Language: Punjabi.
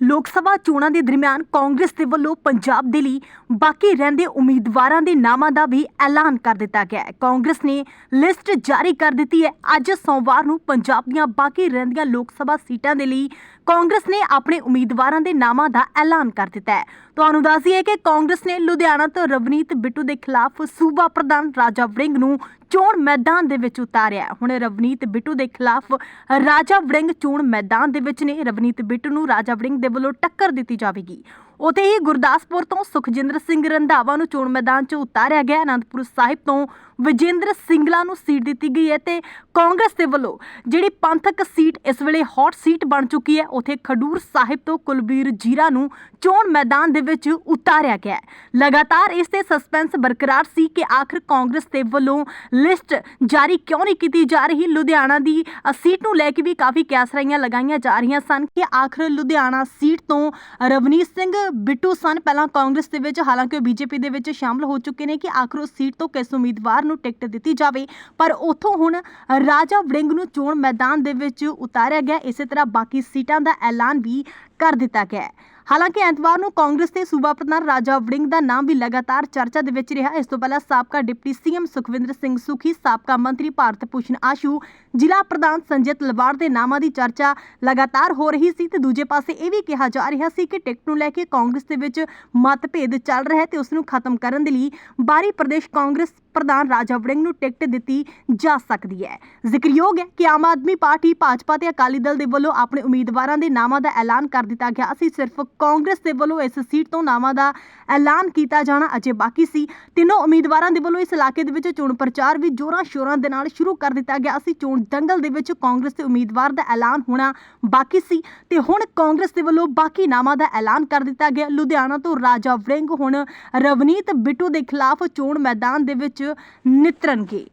ਲੋਕ ਸਭਾ ਚੋਣਾਂ ਦੇ ਦਰਮਿਆਨ ਕਾਂਗਰਸ ਦੇ ਵੱਲੋਂ ਪੰਜਾਬ ਦੇ ਲਈ ਬਾਕੀ ਰਹਿੰਦੇ ਉਮੀਦਵਾਰਾਂ ਦੇ ਨਾਮਾਂ ਦਾ ਵੀ ਐਲਾਨ ਕਰ ਦਿੱਤਾ ਗਿਆ ਹੈ। ਕਾਂਗਰਸ ਨੇ ਲਿਸਟ ਜਾਰੀ ਕਰ ਦਿੱਤੀ ਹੈ। ਅੱਜ ਸੋਮਵਾਰ ਨੂੰ ਪੰਜਾਬ ਦੀਆਂ ਬਾਕੀ ਰਹਿੰਦੀਆਂ ਲੋਕ ਸਭਾ ਸੀਟਾਂ ਦੇ ਲਈ ਕਾਂਗਰਸ ਨੇ ਆਪਣੇ ਉਮੀਦਵਾਰਾਂ ਦੇ ਨਾਮਾਂ ਦਾ ਐਲਾਨ ਕਰ ਦਿੱਤਾ ਹੈ। ਤੁਹਾਨੂੰ ਦੱਸ ਦਈਏ ਕਿ ਕਾਂਗਰਸ ਨੇ ਲੁਧਿਆਣਾ ਤੋਂ ਰਵਨੀਤ ਬਿੱਟੂ ਦੇ ਖਿਲਾਫ ਸੂਬਾ ਪ੍ਰਧਾਨ ਰਾਜਾ ਵੜਿੰਗ ਨੂੰ ਚੋਣ ਮੈਦਾਨ ਦੇ ਵਿੱਚ ਉਤਾਰਿਆ। ਹੁਣ ਰਵਨੀਤ ਬਿੱਟੂ ਦੇ ਖਿਲਾਫ ਰਾਜਾ ਵੜਿੰਗ ਚੋਣ ਮੈਦਾਨ ਦੇ ਵਿੱਚ ਨੇ। ਰਵਨੀਤ ਬਿੱਟੂ ਨੂੰ ਰਾਜਾ ਵੜਿੰਗ ਦੇ ਵੱਲੋਂ ਟੱਕਰ ਦਿੱਤੀ ਜਾਵੇਗੀ। ਉਤੇ ਹੀ ਗੁਰਦਾਸਪੁਰ ਤੋਂ ਸੁਖਜਿੰਦਰ ਸਿੰਘ ਰੰਧਾਵਾ ਨੂੰ ਚੋਣ ਮੈਦਾਨ 'ਚ ਉਤਾਰਿਆ ਗਿਆ। ਅਨੰਦਪੁਰ ਸਾਹਿਬ ਤੋਂ ਵਿਜੇਂਦਰ ਸਿੰਗਲਾ ਨੂੰ ਸੀਟ ਦਿੱਤੀ ਗਈ ਹੈ ਤੇ ਕਾਂਗਰਸ ਦੇ ਵੱਲੋਂ ਜਿਹੜੀ ਪੰਥਕ ਸੀਟ ਇਸ ਵੇਲੇ ਹੌਟ ਸੀਟ ਬਣ ਚੁੱਕੀ ਹੈ, ਉਥੇ ਖਡੂਰ ਸਾਹਿਬ ਤੋਂ ਕੁਲਬੀਰ ਜੀਰਾ ਨੂੰ ਚੋਣ ਮੈਦਾਨ ਦੇ ਵਿੱਚ ਉਤਾਰਿਆ ਗਿਆ ਹੈ। ਲਗਾਤਾਰ ਇਸ ਤੇ ਸਸਪੈਂਸ ਬਰਕਰਾਰ ਸੀ ਕਿ ਆਖਰ ਕਾਂਗਰਸ ਦੇ ਵੱਲੋਂ ਲਿਸਟ ਜਾਰੀ ਕਿਉਂ ਨਹੀਂ ਕੀਤੀ ਜਾ ਰਹੀ? ਲੁਧਿਆਣਾ ਦੀ ਸੀਟ ਨੂੰ ਲੈ ਕੇ ਵੀ ਕਾਫੀ ਕੈਸਰਾਈਆਂ ਲਗਾਈਆਂ ਜਾ ਰਹੀਆਂ ਸਨ ਕਿ ਆਖਰ ਲੁਧਿਆਣਾ ਸੀਟ ਤੋਂ ਰਵਨੀਤ ਸਿੰਘ ਬਿੱਟੂ ਸਨ। ਪਹਿਲਾਂ ਕਾਂਗਰਸ ਦੇ ਵਿੱਚ, ਹਾਲਾਂਕਿ ਉਹ ਬੀਜੇਪੀ ਦੇ ਵਿੱਚ ਸ਼ਾਮਲ ਹੋ ਚੁੱਕੇ ਨੇ ਕਿ ਆਖਰ ਉਸ ਸੀਟ ਤੋਂ ਕਿਸ ਉਮੀਦਵਾਰ ਨੂੰ ਟਿਕਟ ਦਿੱਤੀ ਜਾਵੇ। ਪਰ ਉੱਥੋਂ ਹੁਣ ਰਾਜਾ ਵੜਿੰਗ ਨੂੰ ਚੋਣ ਮੈਦਾਨ ਦੇ ਵਿੱਚ ਉਤਾਰਿਆ ਗਿਆ। ਇਸੇ ਤਰ੍ਹਾਂ ਬਾਕੀ ਸੀਟਾਂ ਦਾ ਐਲਾਨ ਵੀ ਕਰ ਦਿੱਤਾ ਗਿਆ ਹੈ। ਹਾਲਾਂਕਿ ਐਤਵਾਰ ਨੂੰ ਕਾਂਗਰਸ ਦੇ ਸੂਬਾ ਪ੍ਰਧਾਨ ਰਾਜਾ ਵੜਿੰਗ ਦਾ ਨਾਮ ਵੀ ਲਗਾਤਾਰ ਚਰਚਾ ਦੇ ਵਿੱਚ ਰਿਹਾ। ਇਸ ਤੋਂ ਪਹਿਲਾਂ ਸਾਬਕਾ ਡਿਪਟੀ ਸੀਐਮ ਸੁਖਵਿੰਦਰ ਸਿੰਘ ਸੁਖੀ, ਸਾਬਕਾ ਮੰਤਰੀ ਭਾਰਤ ਭੂਸ਼ਣ ਆਸ਼ੂ, ਜ਼ਿਲ੍ਹਾ ਪ੍ਰਧਾਨ ਸੰਜੇ ਤਲਵਾਰ ਦੇ ਨਾਮਾਂ ਦੀ ਚਰਚਾ ਲਗਾਤਾਰ ਹੋ ਰਹੀ ਸੀ ਤੇ ਦੂਜੇ ਪਾਸੇ ਇਹ ਵੀ ਕਿਹਾ ਜਾ ਰਿਹਾ ਸੀ ਕਿ ਟਿਕਟ ਨੂੰ ਲੈ ਕੇ ਕਾਂਗਰਸ ਦੇ ਵਿੱਚ ਮਤਭੇਦ ਚੱਲ ਰਿਹਾ ਹੈ ਤੇ ਉਸ ਨੂੰ ਖਤਮ ਕਰਨ ਦੇ ਲਈ ਬਾਰੀ ਪ੍ਰਦੇਸ਼ ਕਾਂਗਰਸ ਪ੍ਰਧਾਨ ਰਾਜਾ ਵੜਿੰਗ ਨੂੰ ਟਿਕਟ ਦਿੱਤੀ ਜਾ ਸਕਦੀ ਹੈ। ਜ਼ਿਕਰਯੋਗ ਹੈ ਕਿ ਆਮ ਆਦਮੀ ਪਾਰਟੀ, ਭਾਜਪਾ ਤੇ ਅਕਾਲੀ ਦਲ ਦੇ ਵੱਲੋਂ ਆਪਣੇ ਉਮੀਦਵਾਰਾਂ ਦੇ ਨਾਵਾਂ ਦਾ ਐਲਾਨ ਕਰ ਦਿੱਤਾ ਗਿਆ। ਅਸੀਂ ਸਿਰਫ ਕਾਂਗਰਸ ਦੇ ਵੱਲੋਂ ਇਸ ਸੀਟ ਤੋਂ ਨਾਵਾਂ ਦਾ ਐਲਾਨ ਕੀਤਾ ਜਾਣਾ ਅਜੇ ਬਾਕੀ ਸੀ। ਤਿੰਨੋਂ ਉਮੀਦਵਾਰਾਂ ਦੇ ਵੱਲੋਂ ਇਸ ਇਲਾਕੇ ਦੇ ਵਿੱਚ ਚੋਣ ਪ੍ਰਚਾਰ ਵੀ ਜੋਰਾਂ ਸ਼ੋਰਾਂ ਦੇ ਨਾਲ ਸ਼ੁਰੂ ਕਰ ਦਿੱਤਾ ਗਿਆ। ਅਸੀਂ ਚੋਣ ਦੰਗਲ ਦੇ ਵਿੱਚ ਕਾਂਗਰਸ ਦੇ ਉਮੀਦਵਾਰ ਦਾ ਐਲਾਨ ਹੋਣਾ ਬਾਕੀ ਸੀ ਤੇ ਹੁਣ ਕਾਂਗਰਸ ਦੇ ਵੱਲੋਂ ਬਾਕੀ ਨਾਮਾਂ ਦਾ ਐਲਾਨ ਕਰ ਦਿੱਤਾ ਗਿਆ। ਲੁਧਿਆਣਾ ਤੋਂ ਰਾਜਾ ਵੜਿੰਗ, ਹੁਣ ਰਵਨੀਤ ਬਿੱਟੂ ਦੇ ਖਿਲਾਫ ਚੋਣ ਮੈਦਾਨ ਦੇ ਵਿੱਚ ਨਿਤਰਨਗੇ